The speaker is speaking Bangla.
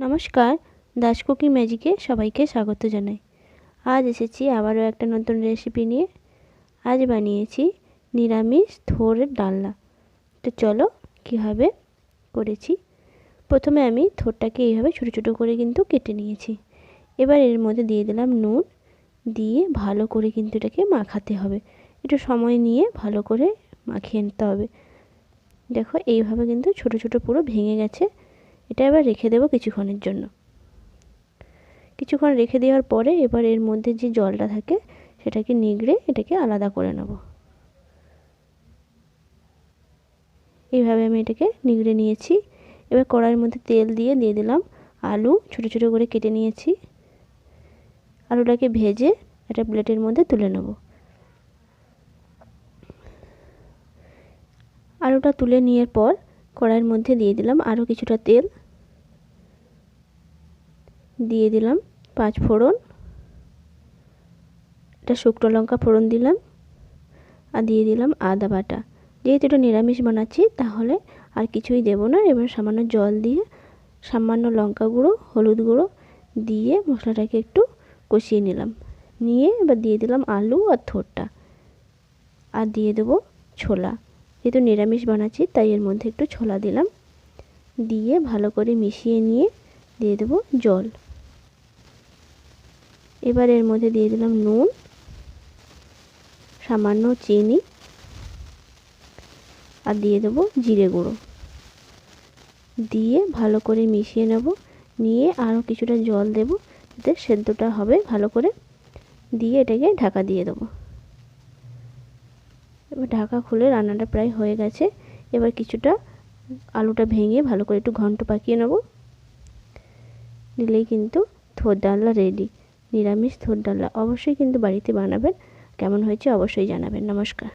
নমস্কার, দাস কুকিং ম্যাজিকে সবাইকে স্বাগত জানাই। আজ এসেছি আবারও একটা নতুন রেসিপি নিয়ে। আজ বানিয়েছি নিরামিষ থোরের ডালনা। তো চলো, কীভাবে করেছি? প্রথমে আমি থোরটাকে এইভাবে ছোটো ছোটো করে কিন্তু কেটে নিয়েছি। এবার এর মধ্যে দিয়ে দিলাম নুন, দিয়ে ভালো করে কিন্তু এটাকে মাখাতে হবে। একটু সময় নিয়ে ভালো করে মাখিয়ে নিতে হবে। দেখো, এইভাবে কিন্তু ছোট ছোট পুরো ভেঙে গেছে। এটা এবার রেখে দেবো কিছুক্ষণের জন্য। কিছুক্ষণ রেখে দেওয়ার পরে এবার এর মধ্যে যে জলটা থাকে, সেটাকে নিগড়ে এটাকে আলাদা করে নেব। এইভাবে আমি এটাকে নিগড়ে নিয়েছি। এবার কড়াইয়ের মধ্যে তেল দিয়ে দিয়ে দিলাম আলু, ছোট ছোট করে কেটে নিয়েছি। আলুটাকে ভেজে একটা প্লেটের মধ্যে তুলে নেব। আলুটা তুলে নেওয়ার পর কড়াইয়ের মধ্যে দিয়ে দিলাম আরও কিছুটা তেল। দিয়ে দিলাম পাঁচ ফোড়ন, একটা শুকনো লঙ্কা ফোড়ন দিলাম আর দিয়ে দিলাম আদা বাটা। যেহেতু এটা নিরামিষ বানাচ্ছি, তাহলে আর কিছুই দেব না। এবার সামান্য জল দিয়ে সামান্য লঙ্কা গুঁড়ো, হলুদ গুঁড়ো দিয়ে মশলাটাকে একটু কষিয়ে নিলাম। নিয়ে এবার দিয়ে দিলাম আলু আর থোরটা আর দিয়ে দেবো ছোলা। যেহেতু নিরামিষ বানাচ্ছি, তাই এর মধ্যে একটু ছোলা দিলাম। দিয়ে ভালো করে মিশিয়ে নিয়ে দিয়ে দেবো জল। এবার এর মধ্যে দিয়ে দিলাম নুন, সামান্য চিনি, আর দিয়ে দেবো জিরে গুঁড়ো। দিয়ে ভালো করে মিশিয়ে নেব, নিয়ে আরও কিছুটা জল দেব, যাতে সেদ্ধটা হবে ভালো করে। দিয়ে এটাকে ঢাকা দিয়ে দেবো। এবার ঢাকা খুলে রান্নাটা প্রায় হয়ে গেছে। এবার কিছুটা আলুটা ভেঙে ভালো করে একটু ঘন্ট পাকিয়ে নেব। নিলেই কিন্তু থোর ডালনা রেডি নিরামিষ থোর ডালনা অবশ্যই কিন্তু বাড়িতে বানাবেন। কেমন হয়েছে অবশ্যই জানাবেন। নমস্কার।